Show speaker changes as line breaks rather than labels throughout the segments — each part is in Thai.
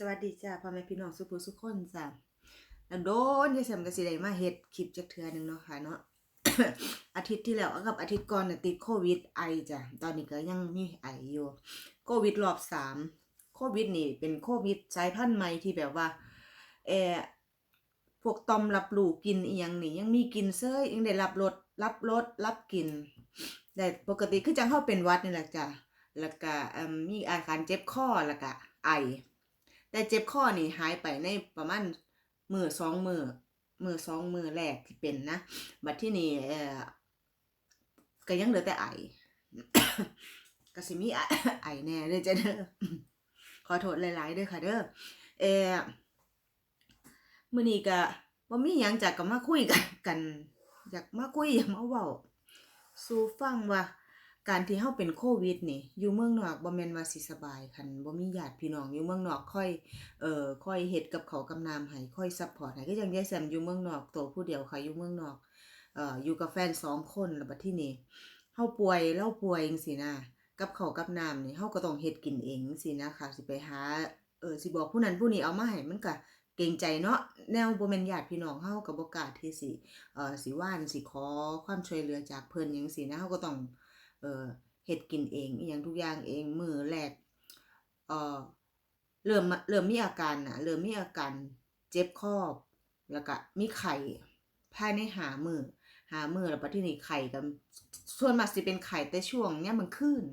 สวัสดีจ้าพ่อแม่พี่น้องสุภูสุขคนจ้าแล้วโดนยายแซมก็สิได้มาเฮ็ดคลิปจักเทือหนึงเนาะค่ะเนาะอาทิตย์ที่แล้วกับอาทิตย์ก่อนน่ะติดโควิดไอจ้ะตอนนี้ก็ยังมีไออยู่โควิดรอบสามโควิดนี่เป็นโควิดสายพันธุ์ใหม่ที่แบบว่าเออพวกตอมรับรู้กินอียังนี่ยังมีกินเซ้ยยังได้รับรสรับรสรับกลิ่นแต่ปกติคือจังเฮาเป็นวัดนี่แหละจ้ะแล้วก็มมีอาการเจ็บคอแล้วก็ไอ แต่เจ็บคอนี่หายไปในประมาณมือสองมือมือสองมือแรกที่เป็นนะบัดที่นี่เออก็ยังเหลือแต่ไอก็สิมีไอแน่เด้อจ้ะเด้อขอโทษหลายๆเด้อค่ะเด้อเออมื้อนี้ก็บ่มีหยังจักก็มาคุยกันกัน อยากมาคุยอยากมาเว้าสู่ฟังว่า การที่เฮาเป็นโควิดนี่อยู่เมืองนอกบ่แม่นว่าสิสบายคันบ่มีญาติพี่น้องอยู่เมืองนอกค่อยเอ่อค่อยเฮ็ดกับเขากับน้ำให้ค่อยซัปพอร์ตให้คือจังยายแซมอยู่เมืองนอกโตวผู้เดียวค่ะอยู่เมืองนอกเอ่ออยู่กับแฟนสองคนแล้วบัดที่นี้เฮาป่วยเราป่วยจังซี่นะกับเขากับน้ำนี่เฮาก็ต้องเฮ็ดกินเองจังซี่นะค่ะสิไปหาเออสิบอกผู้นั้นผู้นี้เอามาให้มันก็เกรงใจเนาะแนวบ่แม่นญาติพี่น้องเฮาก็บ่กล้าที่สิเอ่อสิว่านสิขอความช่วยเหลือจากเพิ่นหยังซี่นะเฮาก็ต้อง เอ่อเฮ็ดกินเองอีหยังทุกอย่างเองมือแรกเออเริ่มเริ่มมีอาการนะเริ่มมีอาการเจ็บคอแล้วก็มีไข้ภายในหามือหามือแล้วบัดทีนี้ไข้ก็ส่วนมากสิเป็นไข้แต่ช่วงเนี้ยมกลางคืน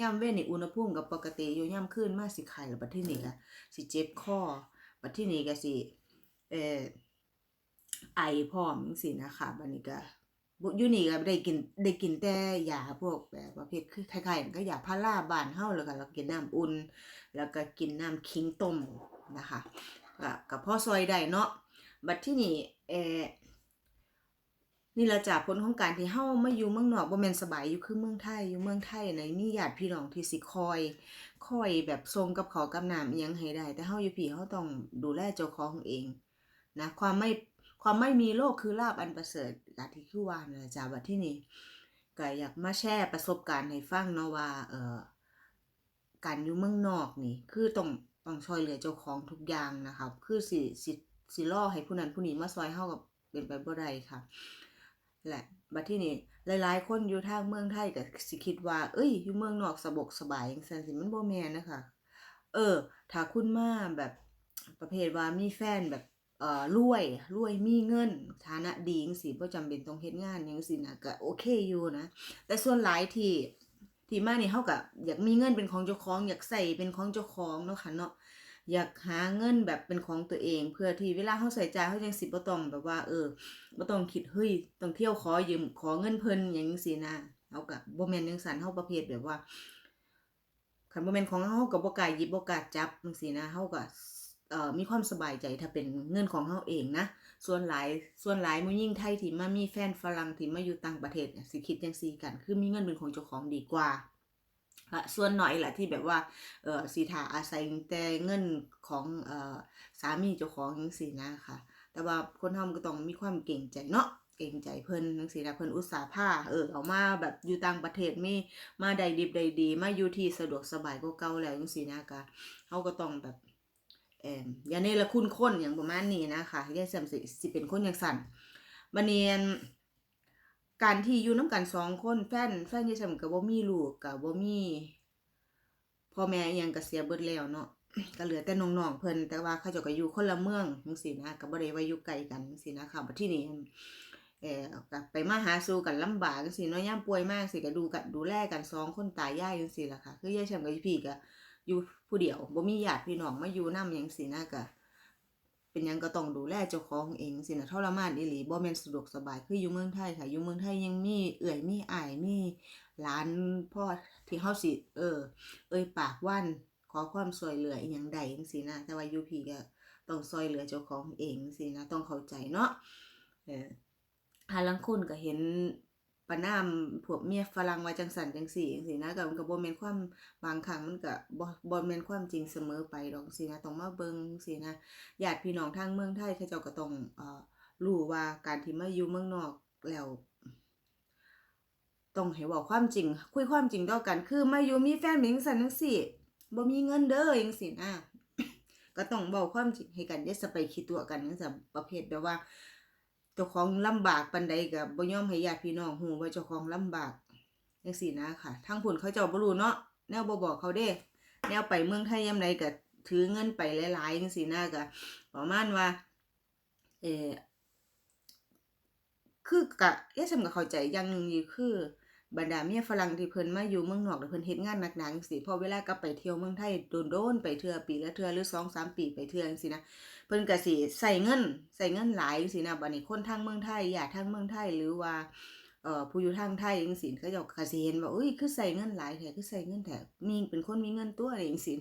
ยามเว้นนี่อุณหภูมิก็ปกติอยู่ยามคืนมาสิไข้แล้วบัดทีนี้ก็สิเจ็บคอบัดทีนี้ก็สิเออไอพร้อมจังซี่นะคะบัดนี้ก็ อยู่นี่ก็ได้กินได้กินแต่ยาพวกแบบประเภทคือคล้ายๆก็ยาพาราบานเฮาแล้วก็เรากินน้ำอุ่น แล้วก็กินน้ำขิงต้มนะคะก็ก็พอซอยได้เนาะบัดที่นี่เอนี่ละจากผลของการที่เฮามาอยู่เมืองนอกบ่แม่นสบายอยู่คือเมืองไทยอยู่เมืองไทยในะมีญาติพี่น้องที่สิคอยคอยแบบส่งกับข้าวกับน้ำยังให้ได้ แต่เฮาอยู่พี่เฮาต้องดูแลเจ้าของเองนะความไม่ ความไม่มีโรคคือลาบอันประเสริฐกะที่คือว่านนแหละจ้าบัดที่นี่ก็อยากมาแชร์ประสบการณ์ให้ฟังเนาะว่าเอ่อการอยู่เมืองนอกนี่ คือต้องต้องช่วยเหลือเจ้าของทุกอย่างนะครับคือสิสิสิรอให้ผู้นั้นผู้นี้มาซอยเฮากับเป็นไปบ่ได้ค่ะและบัดที่นี่หลาย ๆ คนอยู่ทางเมืองไทยก็สิคิดว่า เอ้ย อยู่เมืองนอกสะบกสบายจังซั่นสิมันบ่แม่นนะคะเออ ถ้าคุณมาแบบประเภทว่ามีแฟนแบบ เอ่อรวยรวยมีเงิน ฐานะดีจังซี่บ่จำเป็นต้องเฮ็ดงานหยังซี่นะก็โอเคอยู่นะ แต่ส่วนหลายที่ที่มานี่เฮาก็อยากมีเงินเป็นของเจ้าของ อยากใส่เป็นของเจ้าของเนาะค่ะเนาะอยากหาเงินแบบเป็นของตัวเอง เพื่อที่เวลาเฮาใส่ใจเฮาจังสิบ่ต้องแบบว่า เออบ่ต้องคิดเฮ้ยต้องเที่ยวขอยืมขอเงินเพิ่นหยังจังซี่นะเฮาก็บ่แม่นจังซั่นเฮาประเภทแบบว่าคันบ่แม่นของเฮาก็บ่กล้าหยิบบ่กล้าจับจังซี่นะเฮาก็ มีความสบายใจถ้าเป็นเงินของเฮาเองนะ ส่วนหลายส่วนหลายผู้หญิงไทยที่มามีแฟนฝรั่งที่มาอยู่ต่างประเทศสิคิดจังซี่กัน คือมีเงินเป็นของเจ้าของดีกว่าละส่วนหน้อยแหละที่แบบว่าเออสิท่าอาศัยแต่เงินของเออสามีเจ้าของจังซี่นะค่ะแต่ว่าคนเฮาก็ต้องมีความเก่งใจเนาะเก่งใจเพิ่นจังซี่นะเพิ่นอุตส่าห์พาเออเอามาแบบอยู่ต่างประเทศมีมาได้ดิบได้ดี มาอยู่ที่สะดวกสบายกว่าเก่าแล้วจังซี่นะก็เฮาก็ต้องแบบ เอ่อย่าเนรคุณคนอย่างประมาณนี้นะคะยายแซมสิสิเป็นคนจังซั่นบัดนี้อั่นการที่อยู่นํกันสองคนแฟนแฟนยายแซมก็บ่มีลูกก็บ่มีพ่อแม่อิหยังก็เสียเบิดแล้วเนาะก็เหลือแต่น้องๆเพิ่นแต่ว่าเขาจ้าก็อยู่คนละเมืองจังซี่นะก็บ่ได้ว่าอยู่ไกลกันจังซี่นะคะบัดทีนี้อั่นเอ่อกไปมาหาสู่กันลำบากจังซี่เนาะยาป่วยมากสิก็ดูกันดูแลกันสองคนตายายจังซี่ล่ะค่ะคือยายแชมกับยายพี่ก็ อยู่ผู้เดียวบ่มีญาติพี่น้องมาอยู่นำหยังซี่นะก็เป็นยังก็ต้องดูแลเจ้าของเองสินะทรมานอีหลีบ่แม่นสะดวกสบายคืออยู่เมืองไทยค่ะอยู่เมืองไทยยังมีเอื้อยมีอายมีหลานพ่อที่เฮาสิเออ เอ่ยปากว่านขอความช่วยเหลืออีหยังใดจังซี่นะแต่ว่าอยู่พี่ก็ต้องช่วยเหลือเจ้าของเองจังซี่นะต้องเข้าใจเนาะเออหาลังคนก็เห็น ประนามพวกเมียฝรั่งว่าจังสันจังสี่จังซี่นะก็มันก็บ่แมนความบางครั้งมันก็บ่บ่แมนความจริงเสมอไปดอกสินะต้องมาเบิงสินะญาติพี่น้องทางเมืองไทยเขาเจ้าก็ต้องเอ่อรู้ว่าการที่มาอยู่เมืองนอกแล้วต้องให้เว้าความจริง คุยความจริงต่อกัน คือมาอยู่มีแฟนเป็นจังซั่นจังซี่บ่มีเงินเด้อจังซี่นะก็ต้องเว้าความจริงให้กันอย่าสไปคิดตัวกันจังซั่นประเภทแบบว่า เจ้าของลำบากปันใดกับ่ยอมให้ญาติพี่น้องหูว่าเจ้าของลำบากจังสี่นะค่ะทั้งผลเขาเจ้าบ่รู้เนาะแนวบ่บอกเขาเด้ แนวไปเมืองไทยยามใดก็ถือเงินไปหลายๆจังสี่นะก็ประมาณว่า เออคือกะเอ๊ะฉันก็เข้าใจอย่างหนึงอยู่คือ บรรดาเมียฝรั่งที่เพิ่นมาอยู่เมืองนอกเพิ่นเฮ็ดงานหนักๆจังซี่พอเวลากลับไปเที่ยวเมืองไทยโดนๆไปเทื่อปีละเทื่อหรือ2-3ปีไปเทื่อจังซี่นะเพิ่นก็สิใช้เงินใช้เงินหลายจังซี่นะบัดนี้คนทางเมืองไทยญาติทางเมืองไทยหรือว่าเอ่อผู้อยู่ทางไทยจังซี่เขาจ้าก็สิเห็นว่าอุ้ยคือใช้เงินหลายแท้คือใช้เงินแท้มีเป็นคนมีเงินตัวอะไรจังซี่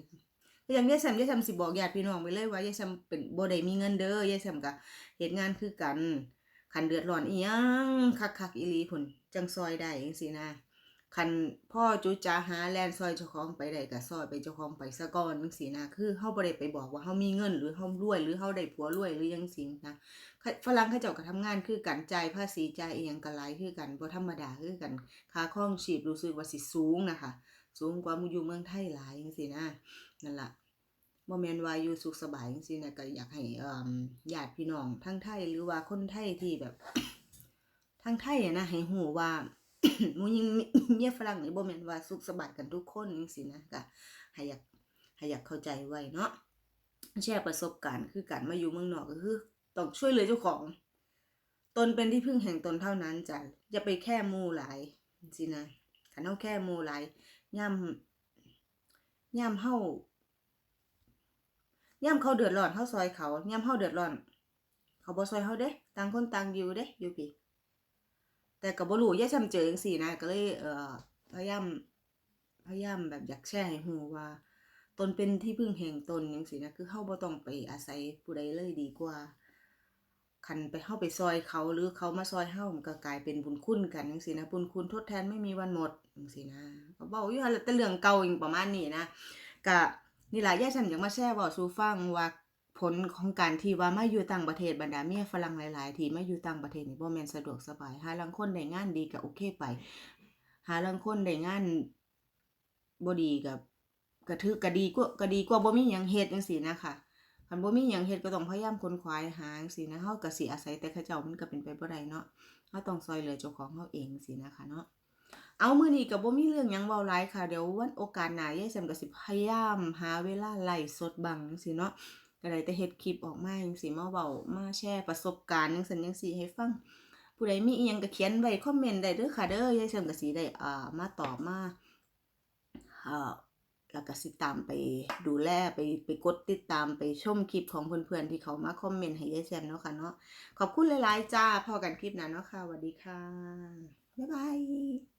ก็อย่างยายแซมยายแซมสิบอกญาติพี่น้องไปเลยว่ายายแซมเป็นบ่ได้มีเงินเด้อยายแซมก็เฮ็ดงานคือกัน คันเดือดร้อนอียังคักๆอีลีพุ่นจังซอยได้จังซี่นะคันพ่อจุจ๋าหาแลนซอยเจ้าของไปได้ก็ซอยไปเจ้าของไปซะก่อนจังซี่นะคือเฮาบ่ได้ไปบอกว่าเฮามีเงินหรือเฮารวยหรือเฮาได้ผัวรวยหรือจังซี่นะฝรั่งเขาเจ้าก็ทำงานคือกันจ่ายภาษีจ่ายอีหยังก็หลายคือกันบ่ธรรมดาคือกันค่าครองชีพรู้สึกว่าสิสูงนะคะสูงกว่าอยู่เมืองไทยหลายจังซี่นะนั่นล่ะ บ่แมนว่าอยู่สุขสบายจังซี่นะก็อยากให้ญาติพี่น้องทั้งไทยหรือว่าคนไทยที่แบบทั้งไทยอะนะให้ฮู้ว่ามู่หญิงเมียฝรั่งนี่บ่แมนว่าสุขสบายกันทุกคนจังซี่นะก็ให้อยากให้อยากเข้าใจไว้เนาะแชร์ประสบการณ์คือการมาอยู่เมืองนอกก็คือต้องช่วยเหลือเจ้าของ ตนเป็นที่พึ่งแห่งตนเท่านั้นจ้ะอย่าไปแค่มูหลายสินะขันเฮาแค่มูหลายย่ำย่ำเฮา ย่ำเขาเดือดร้อนเฮาซอยเขาย่ำเฮาเดือดร้อน เขาบ่ซอยเฮาเด้ต่างคนต่างอยู่เด้อยู่พี่แต่ก็บ่รู้ย่าจำเจอจังซี่นะก็เลยเอ่อพยายามพยายามแบบอยากแชร์ให้ฮู้ว่าตนเป็นที่พึ่งแห่งตนจังซี่นะคือเฮาบ่ต้องไปอาศัยผู้ใดเลยดีกว่า คันไปเฮาไปซอยเขาหรือเขามาซอยเฮามันก็กลายเป็นบุญคุณกันจังซี่นะบุญคุณทดแทนไม่มีวันหมดจังซี่นะก็เว้าอยู่หั่นแหละแต่เรื่องเก่าอย่างประมาณนี้นะก็ นี่ล่ะยายฉันอยากมาแชร์เว้าสู่ฟังว่าผลของการที่ว่ามาอยู่ต่างประเทศบรรดาเมียฝรั่งหลาย ๆ ที่มาอยู่ต่างประเทศนี่บ่แม่นสะดวกสบายหาลางคนได้งานดีก็โอเคไป หาลางคนได้งานบ่ดีก็ก็ถือก็ดีกว่าก็ดีกว่าบ่มีหยังเฮ็ดจังซี่นะค่ะคันบ่มีหยังเฮ็ดก็ต้องพยายามค้นคว้าหาจังซี่นะเฮาก็สิอาศัยแต่เขาเจ้ามันก็เป็นไปบ่ได้เนาะเฮาต้องช่วยเหลือเจ้าของเฮาเองสินะคะเนาะ เอามือนี้ก็บ่มีเรื่องยังเว้าหลายค่ะ เดี๋ยววันโอกาสหน้ายายแซมก็สิพยายามหาเวลาไลฟ์สดบ้างจังซี่เนาะก็ได้แต่เฮ็ดคลิปออกมาจังซี่มาเว้ามาแชร์ประสบการณ์จังซั่นจังซี่ให้ฟัง ผู้ใดมีอีหยังก็เขียนไว้คอมเมนต์ได้เด้อค่ะเด้อยายแซมก็สิได้อ่ามาตอบมาเอ่อแล้วก็สิตามไปดูแลไปไปกดติดตามไปชมคลิปของเพื่อนๆ ที่เขามาคอมเมนต์ให้ยายแซมเนาะค่ะเนาะขอบคุณหลายๆจ้าพอกันคลิปหนั้นเนาะค่ะสวัสดีค่ะ บ๊ายบาย